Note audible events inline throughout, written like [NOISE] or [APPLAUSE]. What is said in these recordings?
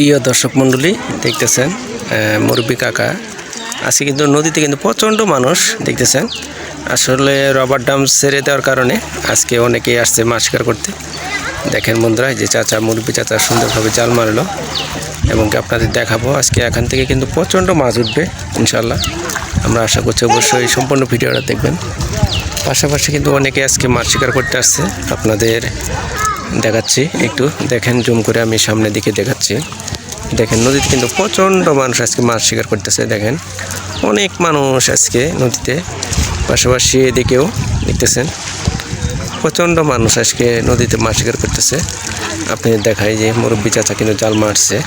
প্রিয় দর্শক মণ্ডলী, দেখতেছেন মুরব্বী কাকা। আজকে কিন্তু নদীতে কিন্তু প্রচণ্ড মানুষ দেখতেছেন। আসলে রবার ডাম ছেড়ে দেওয়ার কারণে আজকে অনেকেই আসছে মাছ শিকার করতে। দেখেন বন্ধুরা যে চাচা, মুরব্বী চাচা সুন্দরভাবে জাল মারলো। এবং আপনাদের দেখাবো, আজকে এখান থেকে কিন্তু প্রচণ্ড মাছ উঠবে ইনশাল্লাহ আমরা আশা করছি অবশ্যই সম্পূর্ণ ভিডিওটা দেখবেন। পাশাপাশি কিন্তু অনেকে আজকে মাছ শিকার করতে আসছে। আপনাদের দেখাচ্ছি। একটু দেখেন, জুম করে আমি সামনের দিকে দেখাচ্ছি। দেখেন, নদীতে কিন্তু প্রচণ্ড মানুষ আজকে মাছ শিকার করতেছে, দেখেন। অনেক মানুষ আজকে নদীতে। পাশাপাশি এদিকেও দেখতেছেন, প্রচণ্ড মানুষ আজকে নদীতে মাছ শিকার করতেছে। আপনাদের দেখাই যে মুরব্বী চাচা কিন্তু জাল মারছে।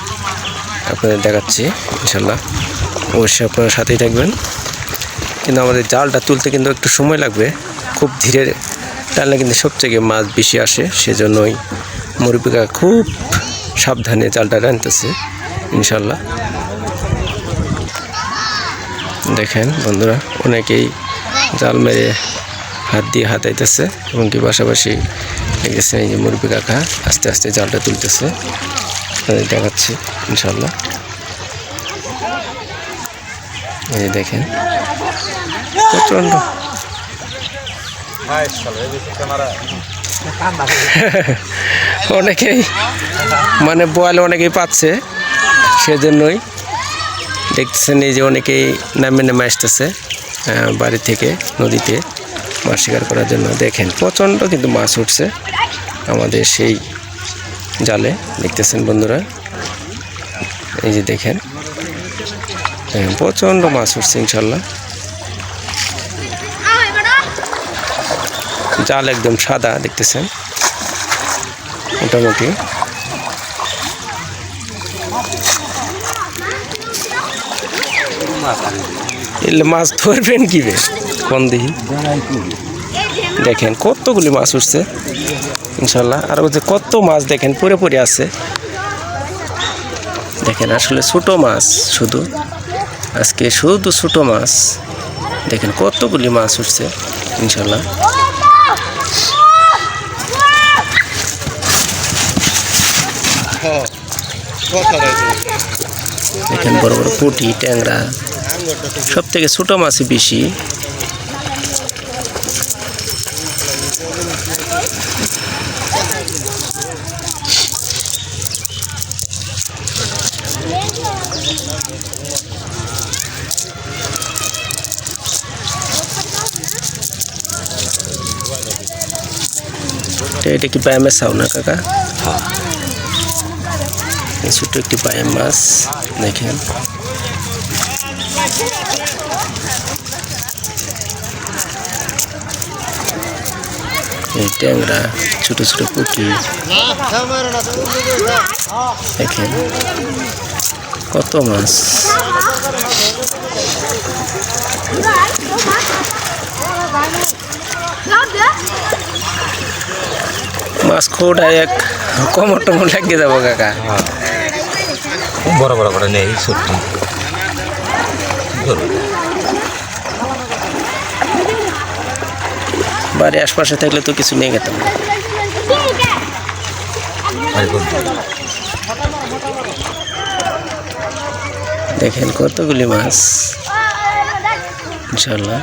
আপনাদের দেখাচ্ছি, ইনশাল্লাহ। অবশ্যই আপনারা সাথেই থাকবেন। কিন্তু আমাদের জালটা তুলতে কিন্তু একটু সময় লাগবে। খুব ধীরে টানলে কিন্তু সবথেকে মাছ বেশি আসে, সেজন্যই মুরব্বিকা খুব সাবধানে জালটা টানতেছে, ইনশাল্লাহ। দেখেন বন্ধুরা, অনেকেই জাল মেরে হাত দিয়ে হাতাইতেছে এবং কি পাশাপাশি দেখতেছেন এই যে মুরব্বী কাকা আস্তে আস্তে জালটা তুলতেছে। দেখাচ্ছি, ইনশাল্লাহ। এই দেখেন, প্রচণ্ড [LAUGHS] অনেকেই মানে বয়াল অনেকেই পাচ্ছে সেজন্যই দেখতেছেন এই যে অনেকেই নামে নেমে আসতেছে বাড়ি থেকে নদীতে মাছ শিকার করার জন্য। দেখেন প্রচণ্ড কিন্তু মাছ উঠছে আমাদের সেই জালে দেখতেছেন বন্ধুরা? এই যে দেখেন, প্রচণ্ড মাছ উঠছে ইনশাল্লাহ। জাল একদম সাদা দেখতেছেন। মোটামুটি। এলে মাছ ধরবেন কি বে কোন দিহি দেখেন, কতগুলি মাছ উঠছে। ইনশাল্লাহ আর ওই যে কত মাছ দেখেন পরে পরে আছে। দেখেন, আসলে ছোট মাছ শুধু। আজকে শুধু ছোট মাছ। দেখেন, কতগুলি মাছ উঠছে ইনশাল্লাহ দেখেন বড় বড় পুঁটি, ট্যাংরা। সব থেকে ছোট মাছই বেশি। এটা- কি ব্যায়ামের চাও না কাকা? ছোট একটি ব্যায়াম মাছ, দেখেন। এই ট্যাংরা, ছোট ছোট পুঁটি, দেখেন। কত মাছ। মাছ খোটায় এক কমর টমর লাগিয়ে যাব, কাকা। বড় বড় করে নেই সত্যি। বাড়ি আশপাশে থাকলে তো কিছু নিয়ে গেতাম। দেখেন কতগুলি মাছ। ইনশাল্লাহ